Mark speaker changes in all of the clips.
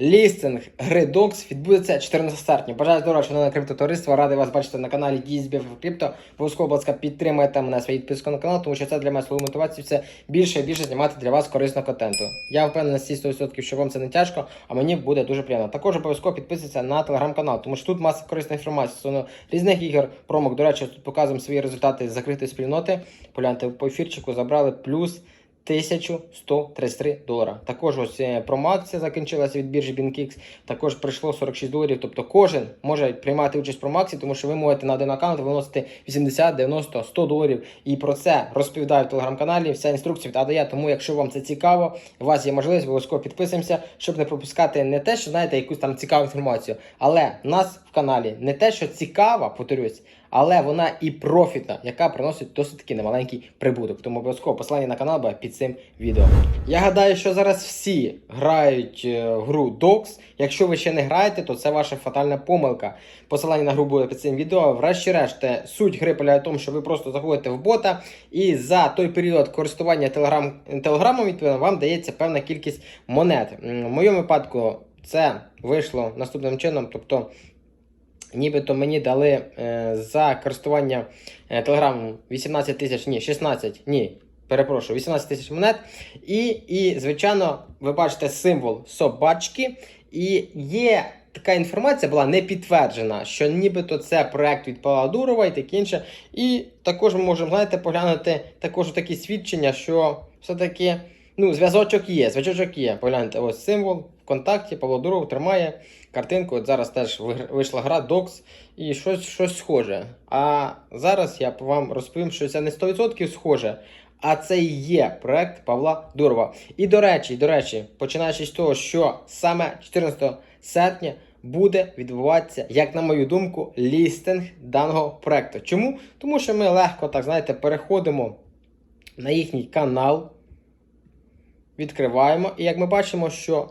Speaker 1: Лістинг гри Dogs відбудеться 14 серпня. Бажаю здоров'я, шановне криптотовариство. Радий вас бачити на каналі DSBF Crypto. Обов'язково, будь ласка, підтримайте мене своєю підпискою на канал, тому що це для мене свою мотивацію все більше і більше знімати для вас корисного контенту. Я впевнений на всі 100%, що вам це не тяжко, а мені буде дуже приємно. Також обов'язково підписуйтесь на телеграм-канал, тому що тут маса корисної інформації стосовно різних ігор, промок. До речі, тут показуємо свої результати з закритої спільноти. Погляньте по ефірчику, забрали плюс. 1133 долара. Також ось е, промоакція закінчилася від біржі BinKix. Також прийшло 46 доларів. Тобто кожен може приймати участь в промоакції, тому що ви можете на один аккаунт виносити 80, 90, 100 доларів. І про це розповідаю в телеграм-каналі. Вся інструкція від я. Тому, якщо вам це цікаво, у вас є можливість, обов'язково підписуємося, щоб не пропускати не те, що знаєте, якусь там цікаву інформацію. Але в нас в каналі не те, що цікава, повторюсь, але вона і профітна, яка приносить досить таки немаленький прибуток. Тому обов'язково посилання на канал буде під цим відео. Я гадаю, що зараз всі грають е, гру Dogs. Якщо ви ще не граєте, то це ваша фатальна помилка. Посилання на гру буде під цим відео. Врешті-решт, е, суть гри полягає в тому, що ви просто заходите в бота, і за той період користування телеграм, телеграмом відповідно вам дається певна кількість монет. В моєму випадку це вийшло наступним чином, тобто. Нібито мені дали е, за користування е, телеграмом 18 тисяч, ні, 16, ні, перепрошую, 18 тисяч монет. І, і, звичайно, ви бачите символ собачки. І є така інформація, була не підтверджена, що нібито це проект від Павла Дурова і таке інше. І також ми можемо, знаєте, поглянути також такі свідчення, що все-таки ну, зв'язочок є, зв'язочок є. Погляньте, ось символ ВКонтакті, Павло Дуров тримає картинку. От зараз теж вийшла гра Docs і щось, щось схоже. А зараз я вам розповім, що це не 100% схоже. А це і є проект Павла Дурова. І до речі, до речі, починаючи з того, що саме 14 серпня буде відбуватися, як на мою думку, лістинг даного проекту. Чому? Тому що ми легко, так знаєте, переходимо на їхній канал, відкриваємо, і як ми бачимо, що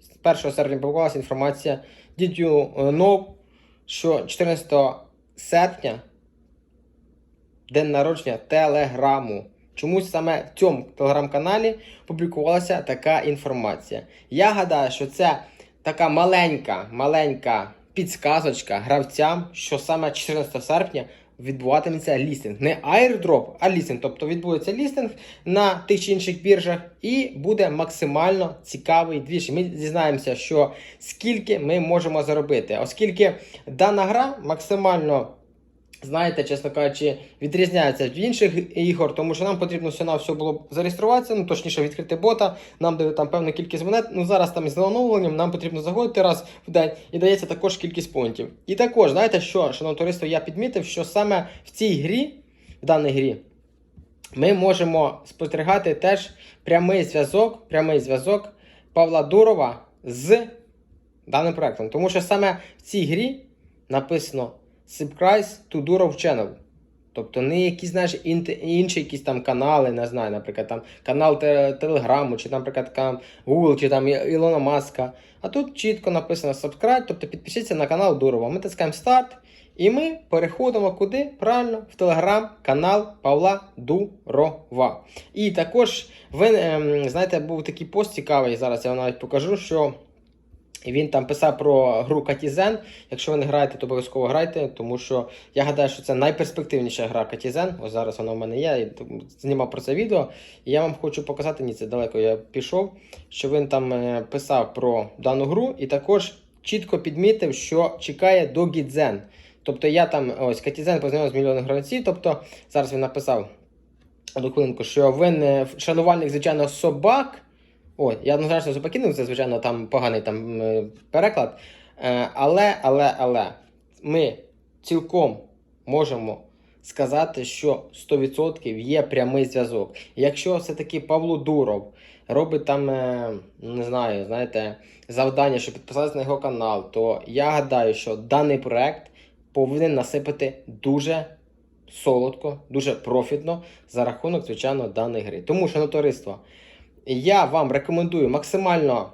Speaker 1: з 1 серпня публікувалася інформація Did you що 14 серпня день народження Телеграму. Чомусь саме в цьому телеграм-каналі публікувалася така інформація. Я гадаю, що це така маленька, маленька підсказочка гравцям, що саме 14 серпня відбуватиметься лістинг. Не airdrop, а лістинг. Тобто відбудеться лістинг на тих чи інших біржах і буде максимально цікавий двіж. Ми дізнаємося, що скільки ми можемо заробити, оскільки дана гра максимально. Знаєте, чесно кажучи, відрізняється від інших ігор, тому що нам потрібно все на все було зареєструватися, ну точніше відкрити бота, нам дають там певну кількість монет. Ну зараз там із оновленням нам потрібно заходити раз в день і дається також кількість понтів. І також, знаєте що, шановне товариство, я підмітив, що саме в цій грі, в даній грі, ми можемо спостерігати теж прямий зв'язок, прямий зв'язок Павла Дурова з даним проектом. Тому що саме в цій грі написано Subscribe to Durov Channel. Тобто не якісь, знаєш, інші якісь там канали, не знаю, наприклад, там канал Телеграму, чи, наприклад, Google, чи там Ілона Маска. А тут чітко написано subscribe, тобто підпишіться на канал Дурова. Ми тискаємо старт, і ми переходимо куди? Правильно, в телеграм-канал Павла Дурова. І також ви ем, знаєте, був такий пост цікавий. Зараз я вам навіть покажу, що. І він там писав про гру Катізен. Якщо ви не граєте, то обов'язково грайте, тому що я гадаю, що це найперспективніша гра Катізен. Ось зараз вона в мене є. Я знімав про це відео. І я вам хочу показати, ні, це далеко я пішов, що він там е, писав про дану гру і також чітко підмітив, що чекає до Гідзен. Тобто я там ось Катізен познайомив з мільйоном гравців. Тобто зараз він написав одну хвилинку, що він е, шанувальник, звичайно, собак. О, я однозначно закинув, це, звичайно, там поганий там переклад. Е, але, але, але ми цілком можемо сказати, що 100% є прямий зв'язок. Якщо все-таки Павло Дуров робить там, е, не знаю, знаєте, завдання, щоб підписатися на його канал, то я гадаю, що даний проект повинен насипати дуже солодко, дуже профітно за рахунок, звичайно, даної гри. Тому, що товариство, я вам рекомендую максимально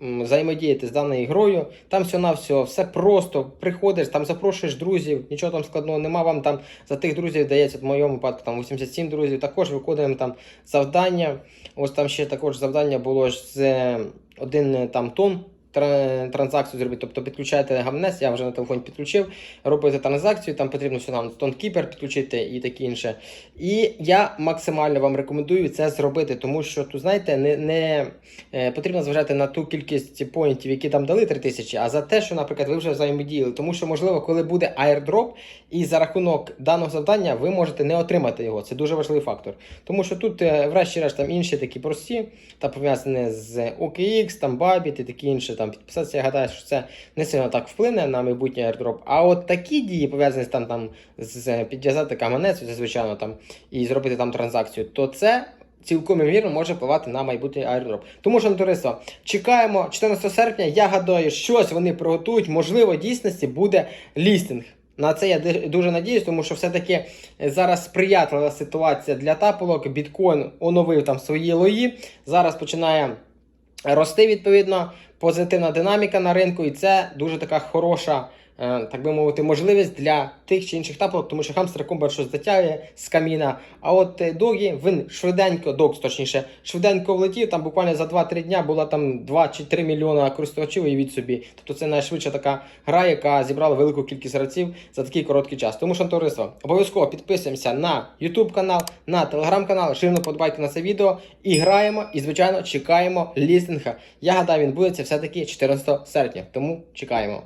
Speaker 1: взаємодіяти з даною грою. Там все на все, просто. Приходиш, там запрошуєш друзів, нічого там складного нема. Вам там за тих друзів дається, в моєму випадку там 87 друзів. Також виконуємо там завдання. Ось там ще також завдання було з е, один е, там тон. Тра- Транзакцію зробити, тобто підключаєте гамнець, я вже на телефоні підключив, робите транзакцію, там потрібно все нам тонкіпер підключити і таке інше. І я максимально вам рекомендую це зробити, тому що тут, знаєте, не, не е, потрібно зважати на ту кількість поінтів, які там дали 3000, а за те, що, наприклад, ви вже взаємодіяли. Тому що, можливо, коли буде airdrop, і за рахунок даного завдання ви можете не отримати його. Це дуже важливий фактор. Тому що тут, е, врешті-решт, там інші такі прості, та пов'язані з OKX, там Babbitt і такі інші там підписатися. Я гадаю, що це не сильно так вплине на майбутній airdrop. А от такі дії пов'язані з там, там з підв'язати каменець, звичайно, там і зробити там транзакцію, то це. Цілком ймовірно може впливати на майбутній airdrop. Тому що, товариство, чекаємо 14 серпня. Я гадаю, щось вони приготують. Можливо, в дійсності буде лістинг. На це я дуже надіюсь, тому що все-таки зараз сприятлива ситуація для тапалок. Біткоін оновив там свої лої. Зараз починає рости відповідно позитивна динаміка на ринку, і це дуже така хороша. Е, Так би мовити, можливість для тих чи інших тапок, тому що хамстер комбат щось затягує з каміна. А от е, догі він швиденько, докс точніше, швиденько влетів. Там буквально за 2-3 дня була там 2 чи 3 мільйона користувачів і від собі. Тобто це найшвидша така гра, яка зібрала велику кількість гравців за такий короткий час. Тому що товариство, обов'язково підписуємося на YouTube канал, на телеграм канал, жирно подбайте на це відео і граємо, і звичайно чекаємо лістинга. Я гадаю, він буде це все-таки 14 серпня. Тому чекаємо.